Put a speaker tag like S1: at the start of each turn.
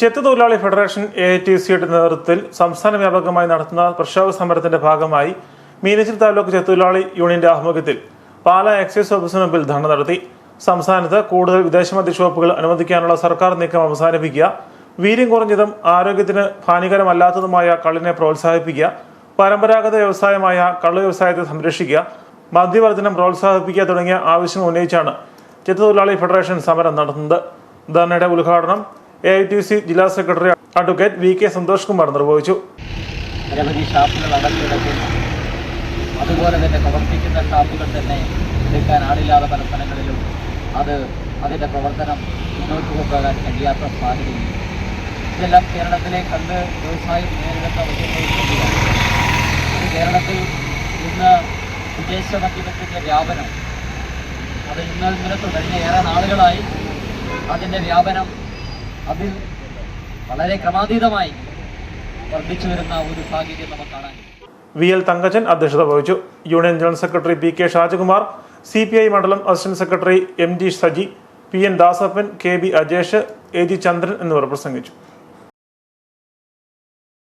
S1: ചെത്തു തൊഴിലാളി federation A T സിയുടെ നേതൃത്വത്തിൽ സംസ്ഥാന വ്യാപകമായി നടത്തുന്ന പ്രക്ഷോഭ സമരത്തിന്റെ ഭാഗമായി മീനച്ചിൽ താലൂക്ക് ചെത്തുതൊഴിലാളി യൂണിയന്റെ ആഭിമുഖ്യത്തിൽ പാലാ എക്സൈസ് ഓഫീസിന് മുമ്പിൽ ധർണ നടത്തി. സംസ്ഥാനത്ത് കൂടുതൽ വിദേശമദ്യ ഷോപ്പുകൾ അനുവദിക്കാനുള്ള സർക്കാർ നീക്കം അവസാനിപ്പിക്കുക. വീര്യം കുറഞ്ഞതും ആരോഗ്യത്തിന് ഹാനികരമല്ലാത്തതുമായ കള്ളിനെ പ്രോത്സാഹിപ്പിക്കുക. പരമ്പരാഗത വ്യവസായമായ കള്ളു വ്യവസായത്തെ സംരക്ഷിക്കുക. മദ്യവർദ്ധനം പ്രോത്സാഹിപ്പിക്കുക തുടങ്ങിയ ആവശ്യങ്ങൾ ഉന്നയിച്ചാണ് ചെത്തുതൊഴിലാളി ഫെഡറേഷൻ സമരം നടത്തുന്നത്. ധർണയുടെ ഉദ്ഘാടനം എ ഐ ടി സി ജില്ലാ secretary advocate V K Santhosh Kumar നിർവഹിച്ചു.
S2: നിരവധി അതുപോലെ തന്നെ പ്രവർത്തിക്കുന്ന ഷാപ്പുകൾ തന്നെ എടുക്കാൻ ആളില്ലാതെ പല സ്ഥലങ്ങളിലും അത് അതിന്റെ പ്രവർത്തനം മുന്നോട്ട് കൊണ്ടുപോകാൻ കഴിയാത്ത സാഹചര്യം ഇതെല്ലാം കേരളത്തിലെ കണ്ട് വ്യവസായം നേരിടുന്ന ഇത് കേരളത്തിൽ ഇന്ന് വിദേശ മദ്യപത്തിന്റെ വ്യാപനം അത് ഇന്ന് ഇന്നലെ കഴിഞ്ഞ ഏറെ നാളുകളായി അതിന്റെ വ്യാപനം അതിൽ വളരെ ക്രമാതീതമായി വർദ്ധിച്ചു വരുന്ന ഒരു സാഹചര്യം നമുക്ക് കാണാൻ.
S1: വി എൽ തങ്കച്ചൻ അധ്യക്ഷത വഹിച്ചു union general secretary P K Shajakumar C P I മണ്ഡലം assistant secretary M G Saji P N Dasappan K B Ajesh A G Chandran എന്നിവർ പ്രസംഗിച്ചു